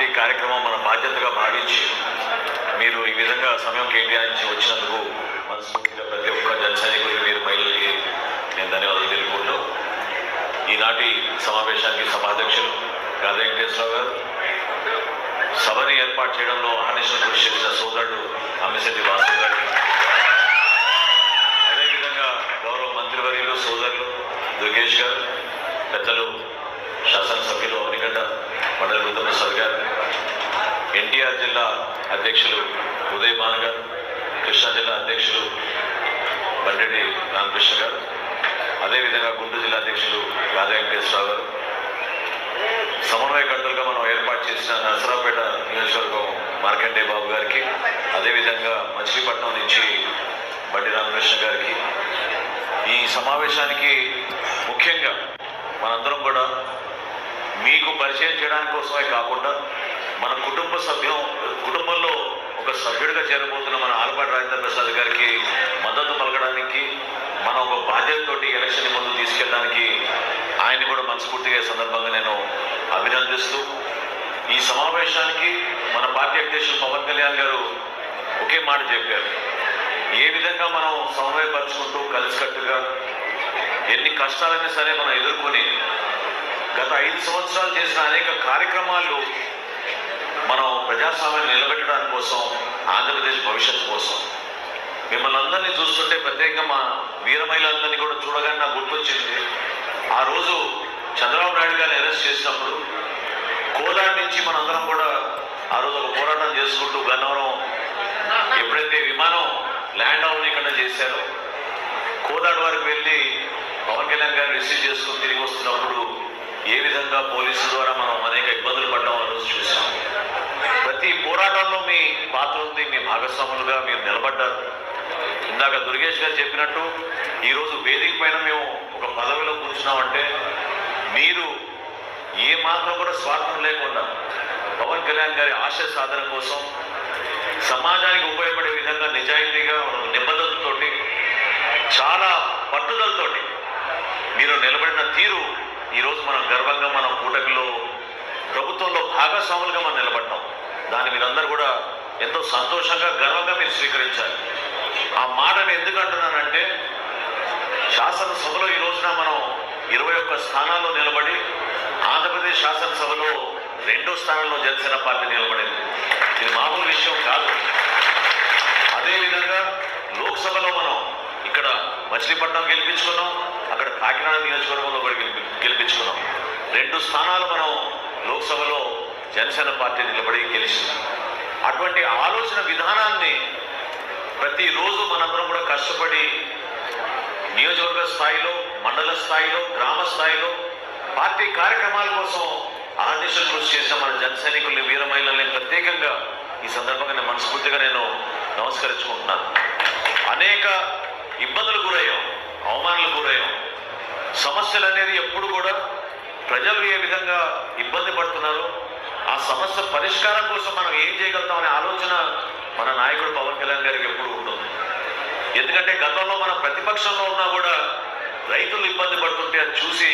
Party కార్యక్రమం మన బాధ్యతగా భావించి మీరు ఈ విధంగా సమయం కేటాయించి వచ్చినందుకు మనస్ఫూర్తిగా ప్రతి ఒక్క జనసైనికులు మీరు మహిళలకి నేను ధన్యవాదాలు తెలుపుకుంటూ ఈనాటి సమావేశానికి సభాధ్యక్షులు గాదా వెంకటేశ్వరరావు గారు సభని ఏర్పాటు చేయడంలో అనిశ్చిత కృషి చేసిన సోదరుడు అమ్మిశెట్టి వాసు గారు అదేవిధంగా గౌరవ మంత్రివర్యులు సోదరులు దుర్గేష్ గారు పెద్దలు శాసనసభ్యులు అవనిగడ్డ మండలి బుద్ధప్రసాద్ గారు ఎన్టీఆర్ జిల్లా అధ్యక్షులు ఉదయ్ భాను గారు కృష్ణా జిల్లా అధ్యక్షులు బండెడ్డి రామకృష్ణ గారు అదేవిధంగా గుంటూరు జిల్లా అధ్యక్షులు రాధా వెంకటేశ్వరరావు గారు. సమన్వయకర్తలుగా మనం ఏర్పాటు చేసిన నరసరావుపేట నియోజకవర్గం మార్కండే బాబు గారికి అదేవిధంగా మచిలీపట్నం నుంచి బండి రామకృష్ణ గారికి. ఈ సమావేశానికి ముఖ్యంగా మనందరం కూడా మీకు పరిచయం చేయడానికి కోసమే కాకుండా మన కుటుంబ సభ్యం కుటుంబంలో ఒక సభ్యుడిగా చేరబోతున్న మన ఆలపాటి రాజేంద్ర ప్రసాద్ గారికి మద్దతు పలకడానికి మనం ఒక బాధ్యతతోటి ఎలక్షన్ ముందు తీసుకెళ్ళడానికి ఆయన్ని కూడా మనస్ఫూర్తిగా సందర్భంగా నేను అభినందిస్తూ ఈ సమావేశానికి మన పార్టీ అధ్యక్షులు పవన్ కళ్యాణ్ గారు ఒకే మాట చెప్పారు. ఏ విధంగా మనం సమన్వయపరుచుకుంటూ కలిసికట్టుగా ఎన్ని కష్టాలైనా సరే మనం ఎదుర్కొని గత ఐదు సంవత్సరాలు చేసిన అనేక కార్యక్రమాలు మనం ప్రజాస్వామ్యం నిలబెట్టడానికి కోసం ఆంధ్రప్రదేశ్ భవిష్యత్తు కోసం. మిమ్మల్ని అందరినీ చూస్తుంటే ప్రత్యేకంగా మా వీర మహిళలందరినీ కూడా చూడగానే నాకు గుర్తొచ్చింది. ఆ రోజు చంద్రబాబు నాయుడు గారిని అరెస్ట్ చేసినప్పుడు కోలాడ నుంచి మనందరం కూడా ఆ రోజు ఒక పోరాటం చేసుకుంటూ గన్నవరం ఎప్పుడైతే విమానం ల్యాండ్ అవనీకుండా చేశారో కోలాడ వరకు వెళ్ళి పవన్ కళ్యాణ్ గారిని రిసీవ్ చేసుకుని తిరిగి వస్తున్నప్పుడు ఏ విధంగా పోలీసుల ద్వారా మనం అనేక ఇబ్బందులు పడ్డాం ఆ రోజు చూసాం ప్రతి పోరాటంలో మీ పాత్ర ఉంది మీ భాగస్వాములుగా మీరు నిలబడ్డారు. ఇందాక దుర్గేష్ గారు చెప్పినట్టు ఈరోజు వేదిక పైన మేము ఒక పదవిలో కూర్చున్నామంటే మీరు ఏ మాత్రం కూడా స్వార్థం లేకుండా పవన్ కళ్యాణ్ గారి ఆశయ సాధన కోసం సమాజానికి ఉపయోగపడే విధంగా నిజాయితీగా నిబద్ధతతో చాలా పట్టుదలతోటి మీరు నిలబడిన తీరు ఈరోజు మనం గర్వంగా మనం కూటమిలో ప్రభుత్వంలో భాగస్వాములుగా మనం నిలబడ్డాం. దాన్ని మీరందరూ కూడా ఎంతో సంతోషంగా గర్వంగా మీరు స్వీకరించాలి. ఆ మాటను ఎందుకు అంటున్నానంటే శాసనసభలో ఈ రోజున మనం ఇరవై ఒక్క స్థానాల్లో నిలబడి ఆంధ్రప్రదేశ్ శాసనసభలో రెండో స్థానంలో జనసేన పార్టీ నిలబడింది. ఇది మామూలు విషయం కాదు. అదేవిధంగా లోక్సభలో మనం ఇక్కడ మచిలీపట్నం గెలిపించుకున్నాం అక్కడ కాకినాడ నియోజకవర్గంలో కూడా గెలిపి గెలిపించుకున్నాం. రెండు స్థానాలు మనం లోక్సభలో జనసేన పార్టీ నిలబడి గెలిచింది. అటువంటి ఆలోచన విధానాన్ని ప్రతిరోజు మనందరం కూడా కష్టపడి నియోజకవర్గ స్థాయిలో మండల స్థాయిలో గ్రామ స్థాయిలో పార్టీ కార్యక్రమాల కోసం ఆర్డిషన్ కృషి చేసిన మన జన సైనికుల్ని వీర మహిళల్ని ప్రత్యేకంగా ఈ సందర్భంగా నేను మనస్ఫూర్తిగా నేను నమస్కరించుకుంటున్నాను. అనేక ఇబ్బందులు గురయ్యాం అవమానాలు గురయ్యాం. సమస్యలు అనేది ఎప్పుడు కూడా ప్రజలు ఏ విధంగా ఇబ్బంది పడుతున్నారు సమస్య పరిష్కారం కోసం మనం ఏం చేయగలుగుతాం అనే ఆలోచన మన నాయకుడు పవన్ కళ్యాణ్ గారికి ఎప్పుడు ఉంటుంది ఎందుకంటే గతంలో మన ప్రతిపక్షంలో ఉన్నా కూడా రైతులు ఇబ్బంది పడుతుంటే అది చూసి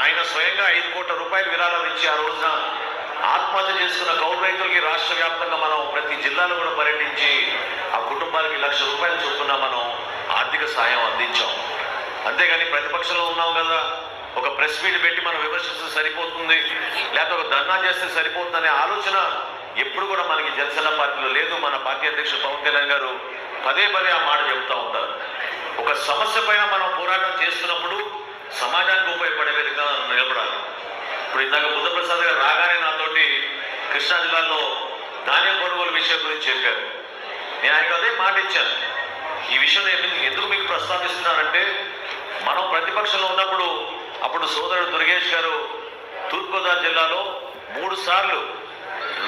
ఆయన స్వయంగా ఐదు కోట్ల రూపాయలు విరాళం ఇచ్చి ఆ రోజున ఆత్మహత్య చేసుకున్న కౌలు రైతులకి రాష్ట్ర వ్యాప్తంగా మనం ప్రతి జిల్లాలో కూడా పర్యటించి ఆ కుటుంబాలకి లక్ష రూపాయలు చొప్పున మనం ఆర్థిక సాయం అందించాం. అంతేగాని ప్రతిపక్షంలో ఉన్నాం కదా. ఒక ప్రెస్ మీట్ పెట్టి మనం విమర్శిస్తే సరిపోతుంది. లేకపోతే ఒక ధర్నా చేస్తే సరిపోతుందనే ఆలోచన ఎప్పుడు కూడా మనకి జనసేన పార్టీలో లేదు. మన పార్టీ అధ్యక్షుడు పవన్ కళ్యాణ్ గారు పదే పదే ఆ మాట చెబుతూ ఉంటారు ఒక సమస్య పైన మనం పోరాటం చేస్తున్నప్పుడు సమాజానికి ఉపయోగపడే విధంగా నిలబడాలి. ఇప్పుడు ఇందాక బుద్ధప్రసాద్ గారు రాగానే నాతోటి కృష్ణా జిల్లాలో ధాన్యం కొనుగోలు విషయం గురించి చెప్పారు. నేను ఆయన అదే మాట ఇచ్చాను. ఈ విషయం ఎందుకు- ఎందుకు మీకు ప్రస్తావిస్తున్నానంటే మనం ప్రతిపక్షంలో ఉన్నప్పుడు అప్పుడు సోదరుడు దుర్గేష్ గారు తూర్పుగోదావరి జిల్లాలో మూడు సార్లు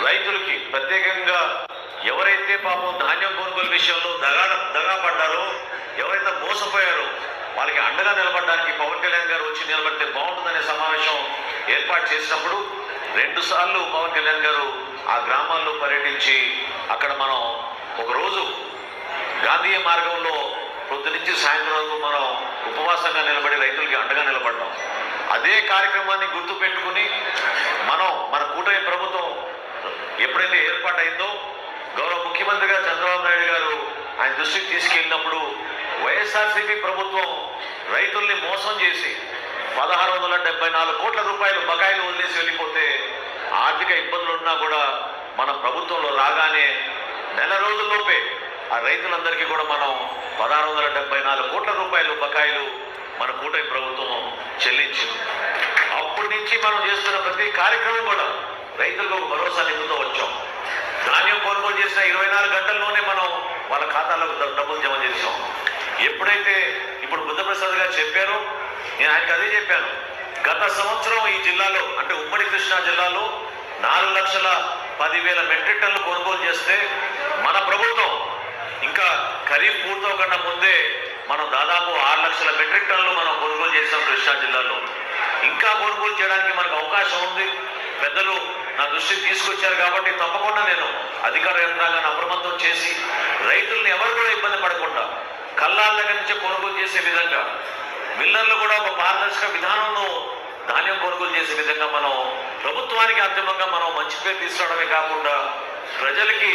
రైతులకి ప్రత్యేకంగా ఎవరైతే పాపం ధాన్యం కొనుగోలు విషయంలో దగా దగా పడ్డారో ఎవరైతే మోసపోయారో వాళ్ళకి అండగా నిలబడడానికి పవన్ కళ్యాణ్ గారు వచ్చి నిలబడితే బాగుంటుందనే సమావేశం ఏర్పాటు చేసినప్పుడు రెండు సార్లు పవన్ కళ్యాణ్ గారు ఆ గ్రామాల్లో పర్యటించి అక్కడ మనం ఒకరోజు గాంధీ గాంధీయ మార్గంలో పొద్దు నుంచి సాయంత్రం వరకు మనం ఉపవాసంగా నిలబడి రైతులకి అండగా నిలబడ్డాం. అదే కార్యక్రమాన్ని గుర్తు పెట్టుకుని మనం మన కూటమి ప్రభుత్వం ఎప్పుడైతే ఏర్పాటైందో గౌరవ ముఖ్యమంత్రిగా చంద్రబాబు నాయుడు గారు ఆయన దృష్టికి తీసుకెళ్ళినప్పుడు వైఎస్ఆర్సీపీ ప్రభుత్వం రైతుల్ని మోసం చేసి పదహారు వందల డెబ్బై నాలుగు కోట్ల రూపాయలు బకాయిలు వదిలేసి వెళ్ళిపోతే ఆర్థిక ఇబ్బందులు ఉన్నా కూడా మన ప్రభుత్వంలో రాగానే నెల రోజుల్లోపే ఆ రైతులందరికీ కూడా మనం పదహారు వందల డెబ్బై నాలుగు కోట్ల రూపాయలు బకాయిలు మన కూటమి ప్రభుత్వం చెల్లించింది. అప్పటి నుంచి మనం చేస్తున్న ప్రతి కార్యక్రమం కూడా రైతులకు భరోసా నిధులతో వచ్చాం. ధాన్యం కొనుగోలు చేసిన ఇరవై నాలుగు గంటల్లోనే మనం వాళ్ళ ఖాతాలకు డబ్బులు జమ చేసాం ఎప్పుడైతే ఇప్పుడు బుద్ధప్రసాద్ గారు చెప్పారో నేను ఆయనకు అదే చెప్పాను. గత సంవత్సరం ఈ జిల్లాలో అంటే ఉమ్మడి కృష్ణా జిల్లాలో నాలుగు లక్షల పదివేల మెట్రిక్ టన్నులు కొనుగోలు చేస్తే మన ప్రభుత్వం ఖరీఫ్ పూర్తవకుండా ముందే మనం దాదాపు ఆరు లక్షల మెట్రిక్ టన్నులు మనం కొనుగోలు చేసాం కృష్ణా జిల్లాలో. ఇంకా కొనుగోలు చేయడానికి మనకు అవకాశం ఉంది. పెద్దలు నా దృష్టికి తీసుకొచ్చారు కాబట్టి తప్పకుండా నేను అధికార యంత్రాంగాన్ని అప్రమత్తం చేసి రైతుల్ని ఎవరు కూడా ఇబ్బంది పడకుండా కల్లాల దగ్గర నుంచి కొనుగోలు చేసే విధంగా మిల్లర్లు కూడా ఒక పారదర్శక విధానంలో ధాన్యం కొనుగోలు చేసే విధంగా మనం ప్రభుత్వానికి అంతిమంగా మనం మంచి పేరు తీసుకురావడమే కాకుండా ప్రజలకి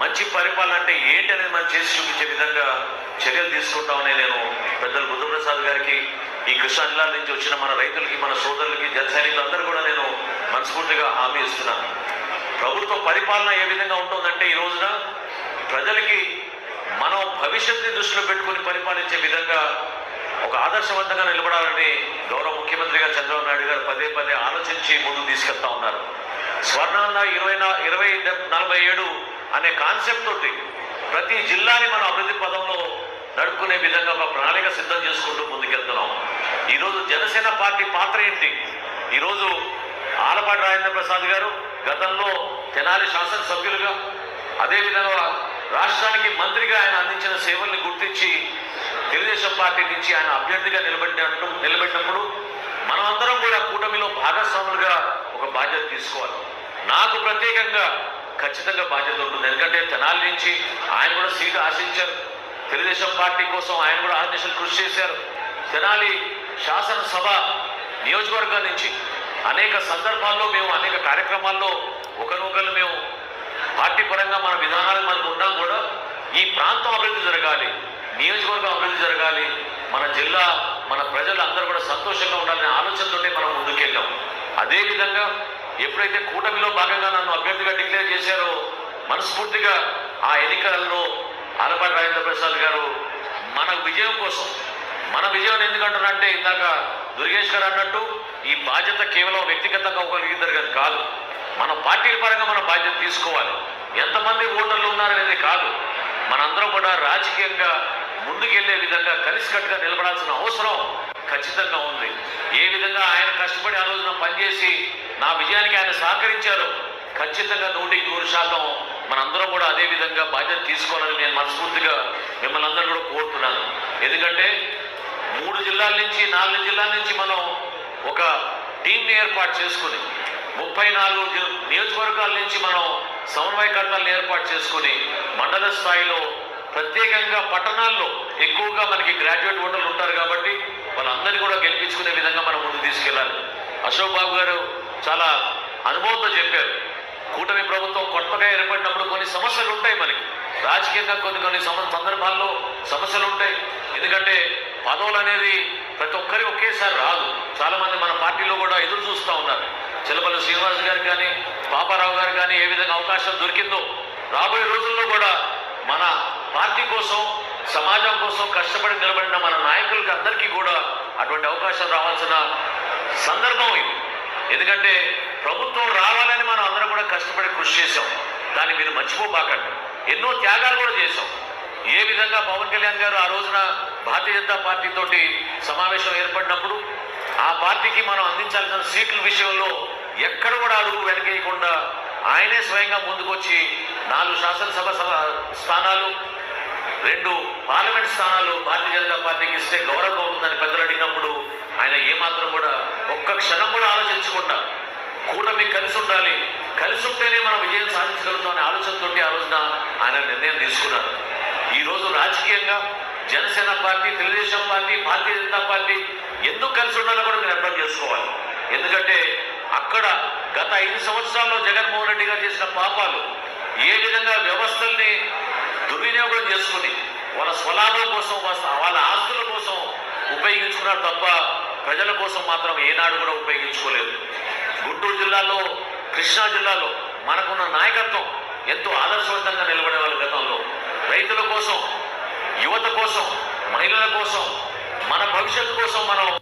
మంచి పరిపాలన అంటే ఏంటి అనేది మనం చేసి చూపించే విధంగా చర్యలు తీసుకుంటామని నేను పెద్దలు బుద్ధప్రసాద్ గారికి ఈ కృష్ణా జిల్లా నుంచి వచ్చిన మన రైతులకి మన సోదరులకి జన సైనికులందరూ కూడా నేను మనస్ఫూర్తిగా హామీ ఇస్తున్నాను. ప్రభుత్వ పరిపాలన ఏ విధంగా ఉంటుందంటే ఈ రోజున ప్రజలకి మనం భవిష్యత్తుని దృష్టిలో పెట్టుకొని పరిపాలించే విధంగా ఒక ఆదర్శవంతంగా నిలబడాలని గౌరవ ముఖ్యమంత్రిగా చంద్రబాబు నాయుడు గారు పదే పదే ఆలోచించి ముందుకు తీసుకెళ్తా ఉన్నారు. స్వర్ణాంధ్ర ఇరవై ఇరవై డెబ్- నలభై ఏడు అనే కాన్సెప్ట్ తోటి ప్రతి జిల్లాని మనం అభివృద్ధి పదంలో నడుపుకునే విధంగా ఒక ప్రణాళిక సిద్ధం చేసుకుంటూ ముందుకెళ్తున్నాం. ఈరోజు జనసేన పార్టీ పాత్ర ఏంటి? ఈరోజు ఆలపాటి రాజేంద్ర ప్రసాద్ గారు గతంలో తెనాలి శాసనసభ్యులుగా అదేవిధంగా రాష్ట్రానికి మంత్రిగా ఆయన అందించిన సేవల్ని గుర్తించి తెలుగుదేశం పార్టీ నుంచి ఆయన అభ్యర్థిగా నిలబడినట్టు నిలబడినప్పుడు మనమందరం కూడా కూటమిలో భాగస్వాములుగా ఒక బాధ్యత తీసుకోవాలి. నాకు ప్రత్యేకంగా ఖచ్చితంగా బాధ్యత ఉంటుంది. ఎందుకంటే తెనాలి నుంచి ఆయన కూడా సీటు ఆశించారు. తెలుగుదేశం పార్టీ కోసం ఆయన కూడా ఆదేశాలు కృషి చేశారు. తెనాలి శాసనసభ నియోజకవర్గం నుంచి అనేక సందర్భాల్లో మేము అనేక కార్యక్రమాల్లో ఒకరినొకరు మేము పార్టీ పరంగా మన విధానాలు మనకు ఉన్నాం కూడా ఈ ప్రాంతం అభివృద్ధి జరగాలి నియోజకవర్గం అభివృద్ధి జరగాలి మన జిల్లా మన ప్రజలు అందరూ కూడా సంతోషంగా ఉండాలనే ఆలోచనతోనే మనం ముందుకెళ్ళాం. అదేవిధంగా ఎప్పుడైతే కూటమిలో భాగంగా నన్ను అభ్యర్థిగా డిక్లేర్ చేశారో మనస్ఫూర్తిగా ఆ ఎన్నికలలో ఆలపాటి రాజేంద్ర ప్రసాద్ గారు మన విజయం కోసం మన విజయం ఎందుకంటారంటే ఇందాక దుర్గేష్ గారు అన్నట్టు ఈ బాధ్యత కేవలం వ్యక్తిగతంగా ఒకరిద్దరు గారు కాదు. మన పార్టీల పరంగా మన బాధ్యత తీసుకోవాలి. ఎంతమంది ఓటర్లు ఉన్నారనేది కాదు. మనందరం కూడా రాజకీయంగా ముందుకెళ్ళే విధంగా కలిసికట్టుగా నిలబడాల్సిన అవసరం ఖచ్చితంగా ఉంది. ఏ విధంగా ఆయన కష్టపడి ఆ రోజున పనిచేసి నా విజయానికి ఆయన సహకరించారో ఖచ్చితంగా నూటికి నూరు శాతం మనందరం కూడా అదే విధంగా బాధ్యత తీసుకోవాలని నేను మనస్ఫూర్తిగా మిమ్మల్ని అందరూ కూడా కోరుతున్నాను. ఎందుకంటే మూడు జిల్లాల నుంచి నాలుగు జిల్లాల నుంచి మనం ఒక టీంని ఏర్పాటు చేసుకుని ముప్పై నాలుగు నియోజకవర్గాల నుంచి మనం సమన్వయకర్తలను ఏర్పాటు చేసుకుని మండల స్థాయిలో ప్రత్యేకంగా పట్టణాల్లో ఎక్కువగా మనకి గ్రాడ్యుయేట్ ఓటర్లు ఉంటారు కాబట్టి వాళ్ళందరినీ కూడా గెలిపించుకునే విధంగా మనం ముందుకు తీసుకెళ్ళాలి. అశోక్ బాబు గారు చాలా అనుభవంతో చెప్పారు. కూటమి ప్రభుత్వం కొత్తగా ఏర్పడినప్పుడు కొన్ని సమస్యలు ఉంటాయి మనకి. రాజకీయంగా కొన్ని కొన్ని సమ- సందర్భాల్లో సమస్యలు ఉంటాయి. ఎందుకంటే పదవులు అనేది ప్రతి ఒక్కరి ఒకేసారి రాదు. చాలామంది మన పార్టీలో కూడా ఎదురు చూస్తూ ఉన్నారు. చిలపల్లి శ్రీనివాస్ గారు కానీ పాపారావు గారు కానీ ఏ విధంగా అవకాశం దొరికిందో రాబోయే రోజుల్లో కూడా మన పార్టీ కోసం సమాజం కోసం కష్టపడి నిలబడిన మన నాయకులకి అందరికీ కూడా అటువంటి అవకాశం రావాల్సిన సందర్భం ఇది. ఎందుకంటే ప్రభుత్వం రావాలని మనం అందరం కూడా కష్టపడి కృషి చేసాం దాన్ని మీరు మర్చిపోబాకండి. ఎన్నో త్యాగాలు కూడా చేసాం ఏ విధంగా పవన్ కళ్యాణ్ గారు ఆ రోజున భారతీయ జనతా పార్టీతో సమావేశం ఏర్పడినప్పుడు ఆ పార్టీకి మనం అందించాల్సిన సీట్ల విషయంలో ఎక్కడ కూడా అడుగు వెనకేయకుండా ఆయనే స్వయంగా ముందుకొచ్చి నాలుగు శాసనసభ సభ- స్థానాలు రెండు పార్లమెంట్ స్థానాలు భారతీయ జనతా పార్టీకి ఇస్తే గౌరవం ఉందని పెద్దలు అడిగినప్పుడు ఆయన ఏమాత్రం కూడా ఒక్క క్షణం కూడా ఆలోచించకుండా కూటమి కలిసి ఉండాలి కలిసి ఉంటేనే మనం విజయం సాధించగలుగుతాం అనే ఆలోచనతో ఆ రోజున ఆయన నిర్ణయం తీసుకున్నారు. ఈ రోజు రాజకీయంగా Janasena party Telugu Desam party Bharatiya Janata party ఎందుకు కలిసి ఉండాలో కూడా మీరు అర్థం చేసుకోవాలి. ఎందుకంటే అక్కడ గత ఐదు సంవత్సరాల్లో జగన్మోహన్ రెడ్డి గారు చేసిన పాపాలు ఏ విధంగా వ్యవస్థల్ని దుర్వినియోగం చేసుకుని వాళ్ళ స్వలాభం కోసం వాళ్ళ- వాళ్ళ ఆస్తుల కోసం ఉపయోగించుకున్నారు తప్ప ప్రజల కోసం మాత్రం ఏనాడు కూడా ఉపయోగించుకోలేదు. గుంటూరు జిల్లాలో కృష్ణా జిల్లాలో మనకున్న నాయకత్వం ఎంతో ఆదర్శవంతంగా నిలబడే వాళ్ళ గతంలో. రైతుల కోసం యువత కోసం మహిళల కోసం మన భవిష్యత్తు కోసం మనం